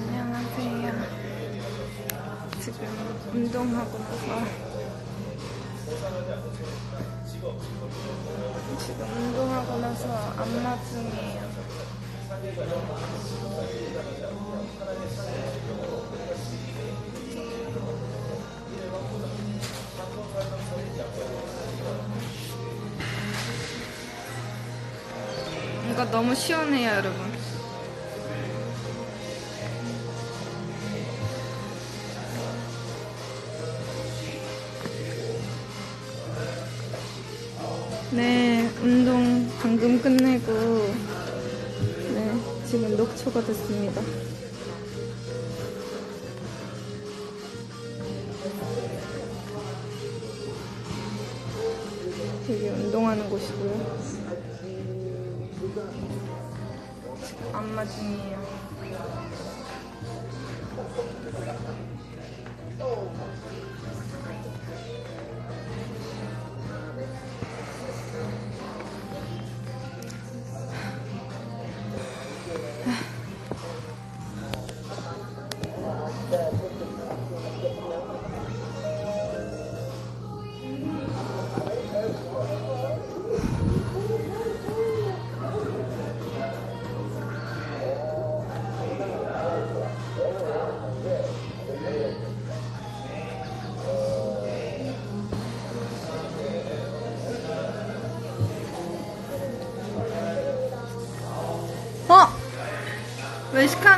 안녕하세요. 지금 운동하고 나서 이거 너무 시원해요, 여러분. 네, 운동 방금 끝내고, 네, 지금 녹초가 됐습니다. 되게 운동하는 곳이고요. 안마 중이에요.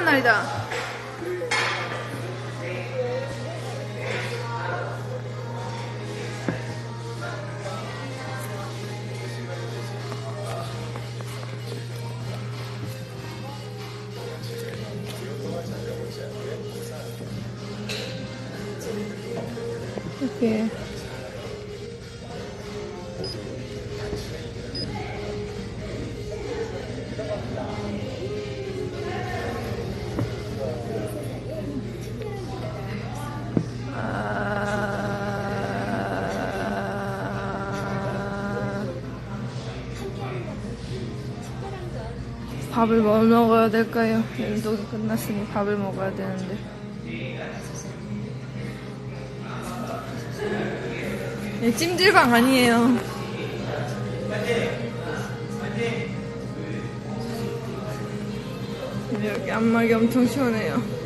외식하는 밥을 뭐 먹어야 될까요? 운동이 끝났으니 밥을 먹어야 되는데. 예, 찜질방 아니에요. 여기 안마기 엄청 시원해요.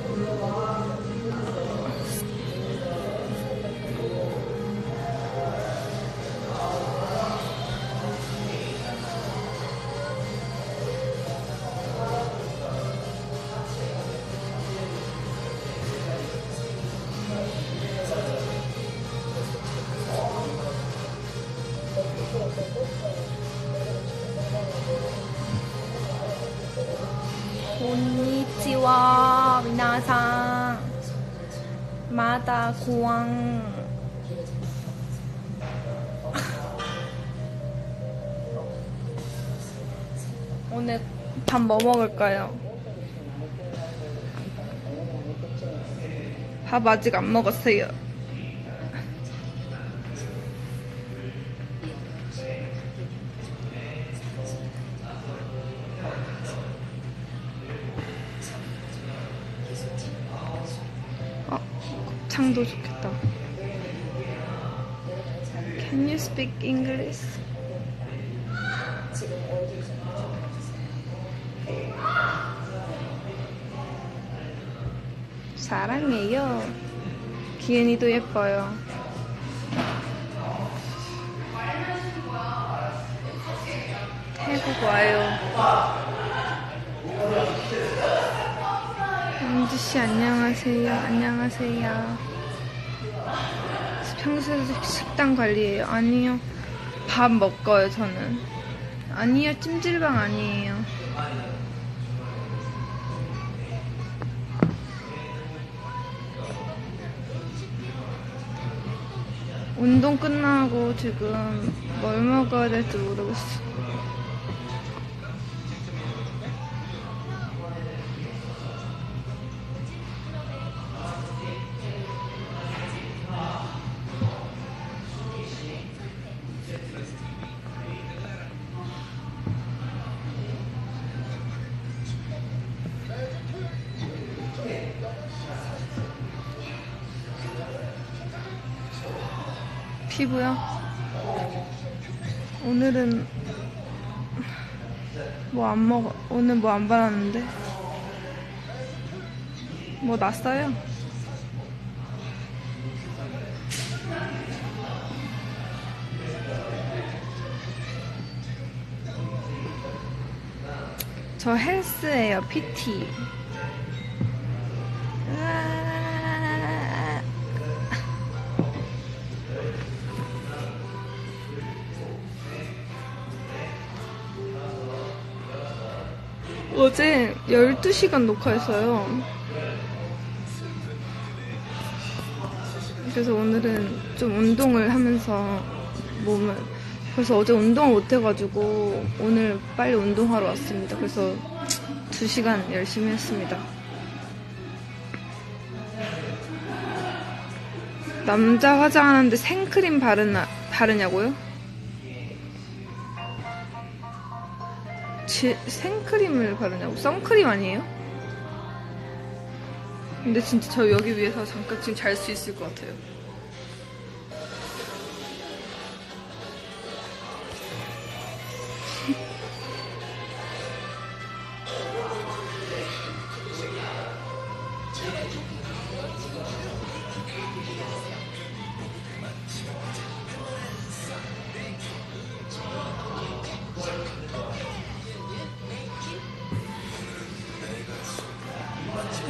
마다 고왕. 오늘 밥 뭐 먹을까요? 밥 아직 안 먹었어요. 어, 곱창도 좋겠다. Can you speak English? 사랑해요. 기은이도 예뻐요. 태국 와요. 영지 씨 안녕하세요. 안녕하세요. 평소에 식단 관리해요. 아니요. 밥 먹어요, 저는. 아니요, 찜질방 아니에요. 운동 끝나고 지금 뭘 먹어야 될지 모르겠어. 피부요? 오늘은 뭐 안 먹어. 오늘 뭐안 바랐는데. 뭐 났어요? 저 헬스예요, PT. 어제 12시간 녹화했어요. 그래서 오늘은 좀 운동을 하면서 몸을 그래서 어제 운동을 못 해가지고 오늘 빨리 운동하러 왔습니다. 그래서 2시간 열심히 했습니다. 남자 화장하는데 생크림 바르나, 바르냐고요? 지- 생크림을 바르냐고? 선크림 아니에요? 근데 진짜 저 여기 위에서 잠깐 지금 잘 수 있을 것 같아요.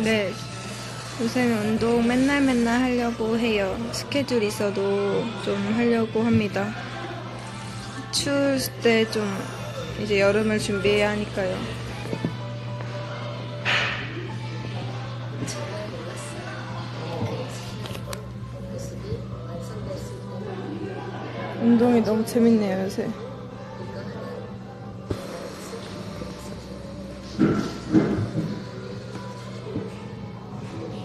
네. 요새는 운동 맨날 맨날 하려고 해요. 스케줄 있어도 좀 하려고 합니다. 추울 때 좀 이제 여름을 준비해야 하니까요. 운동이 너무 재밌네요, 요새.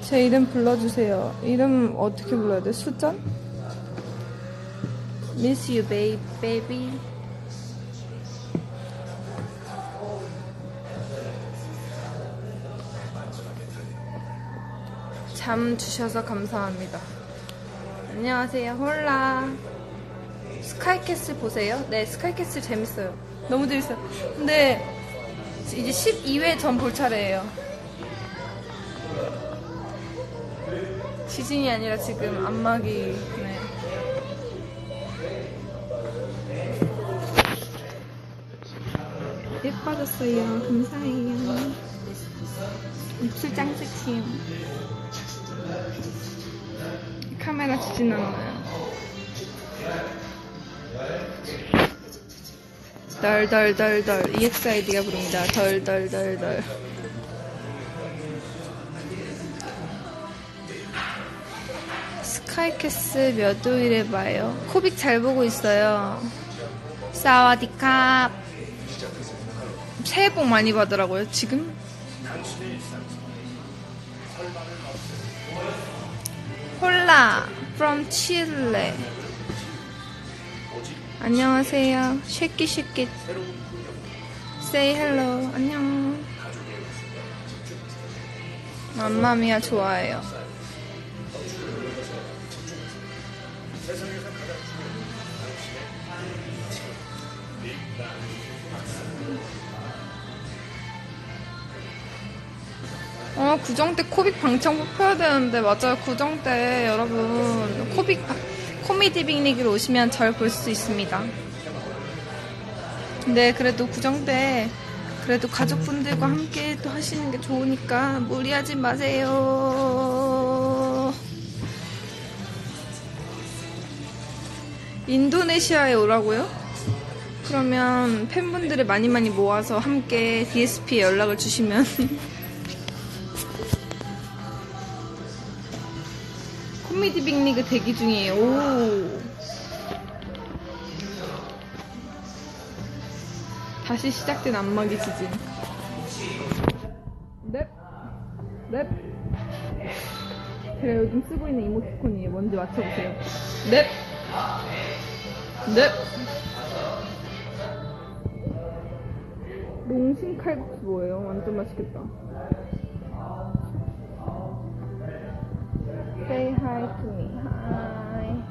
제 이름 불러주세요. 이름 어떻게 불러야 돼? 수잔? Miss you, babe, baby. 잠 주셔서 감사합니다. 안녕하세요. 홀라. 스카이캐슬 보세요? 네, 스카이캐슬 재밌어요. 너무 재밌어요. 근데 이제 12회 전 볼 차례예요. 시즌이 아니라 지금 안마기. 네. 예뻐졌어요. 감사해요. 입술 짱새침 카메라 주진 않아요. 덜덜덜덜. EXID가 부릅니다. 덜덜덜덜 카이캐슬 몇 호일에 봐요? 코빅 잘 보고 있어요. 사와디캅. 새해 복 많이 받으라고요, 지금? 홀라, from Chile. 안녕하세요. 쉐끼 쉐끼. Say hello. 안녕. 맘마미아 좋아해요. 어, 구정 때 코빅 방청 뽑혀야 되는데, 맞아요. 구정 때 여러분, 코빅, 바- 코미디 빅리그로 오시면 절 볼 수 있습니다. 근데 그래도 구정 때, 그래도 가족분들과 함께 또 하시는 게 좋으니까 무리하지 마세요. 인도네시아에 오라고요? 그러면 팬분들을 많이 많이 모아서 함께 DSP에 연락을 주시면 코미디 빅리그 대기 중이에요. 오. 다시 시작된 안마기 시즌. 넵. 넵. 제가 요즘 쓰고 있는 이모티콘이에요. 뭔지 맞춰보세요. 넵. 네. 농심 칼국수 뭐예요? 완전 맛있겠다. Say hi to me. Hi.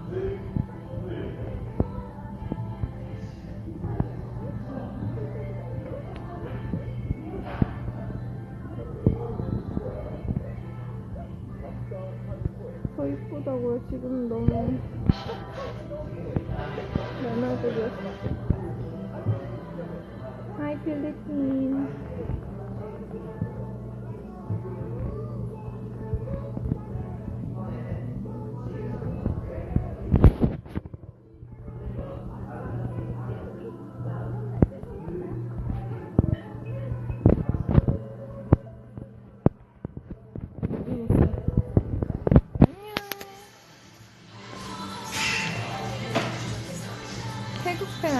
더 이쁘다고요. 지금 너무. 매너들이었어. 하이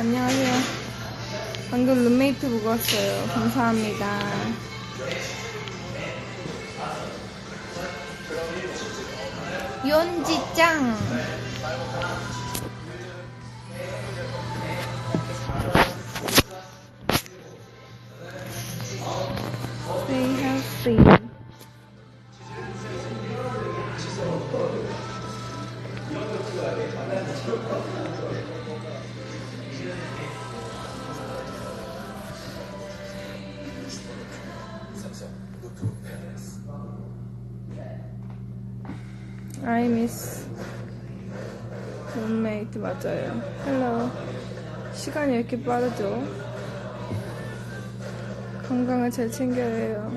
안녕하세요. 방금 룸메이트 보고 왔어요. 감사합니다. 연지짱. Stay healthy. I miss 룸 메이트 맞아요. 헬로. 시간이 왜 이렇게 빠르죠? 건강을 잘 챙겨야 해요.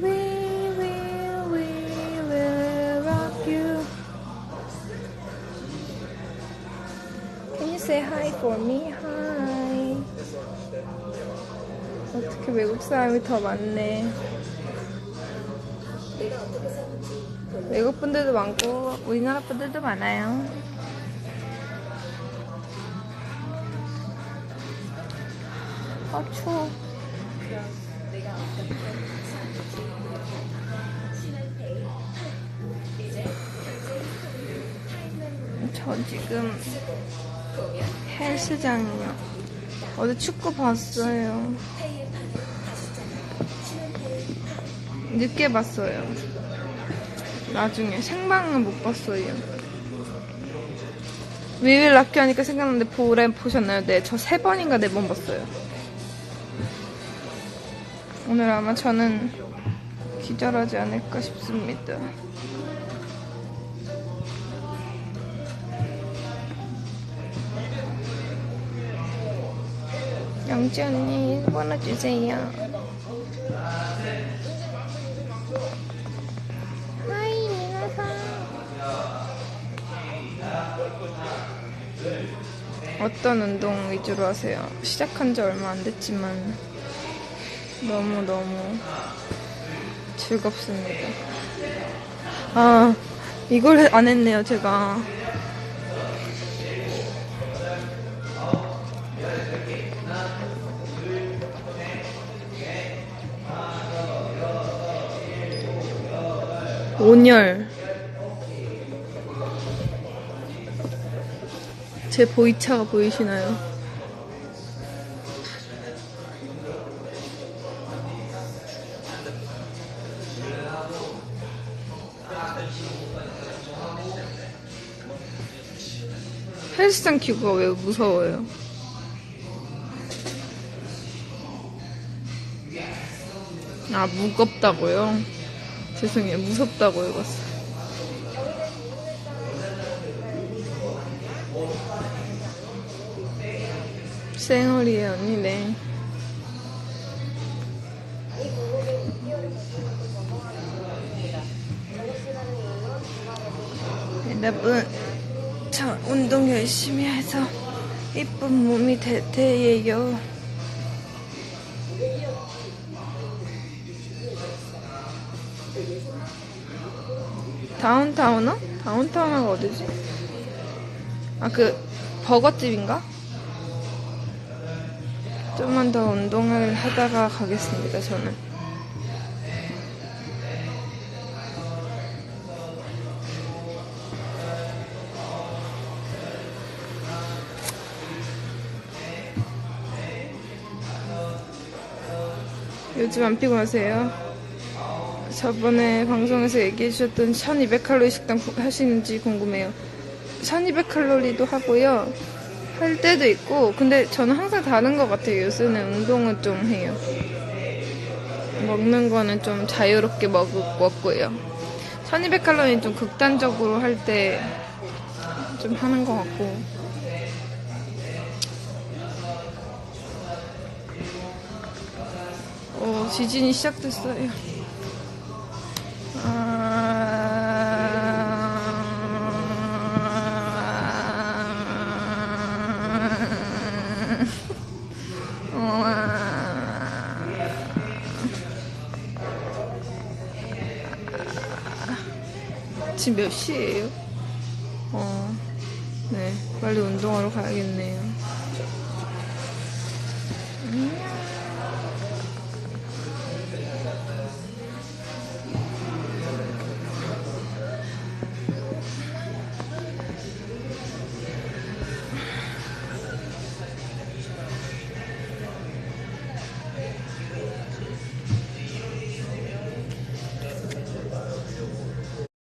We will, we will rock you. Can you say hi for me? Hi. 어떻게 외국 사람이 더 많네. 외국 분들도 많고 우리나라 분들도 많아요. 아 추워. 저 지금 헬스장이요. 어제 축구 봤어요. 늦게 봤어요. 나중에 생방은 못 봤어요. 위윌 락키 하니까 생각났는데 보렘 보셨나요? 네, 저 세 번인가 네 번 봤어요. 오늘 아마 저는 기절하지 않을까 싶습니다. 영지 언니 번호 주세요. 어떤 운동 위주로 하세요? 시작한 지 얼마 안 됐지만 너무 너무 즐겁습니다. 아 이걸 안 했네요 제가. 온열. 제 보이차가 보이시나요? 헬스장 기구가 왜 무서워요? 아, 무겁다고요? 죄송해요. 무섭다고 읽었어요. 생얼이에요, 언니, 네. 여러분, 저 운동 열심히 해서 이쁜 몸이 되, 되예요. 다운타운어? 다운타운어가 어디지? 아, 그, 버거집인가? 좀만 더 운동을 하다가 가겠습니다, 저는. 요즘 안 피곤하세요? 저번에 방송에서 얘기해 주셨던 1200칼로리 식단 구- 하시는지 궁금해요. 1200칼로리도 하고요. 할 때도 있고, 근데 저는 항상 다른 것 같아요. 요새는 운동은 좀 해요. 먹는 거는 좀 자유롭게 먹, 먹고요. 1200칼로리는 좀 극단적으로 할 때 좀 하는 것 같고. 어, 지진이 시작됐어요. 지금 몇 시예요? 어, 네. 빨리 운동하러 가야겠네요. 음.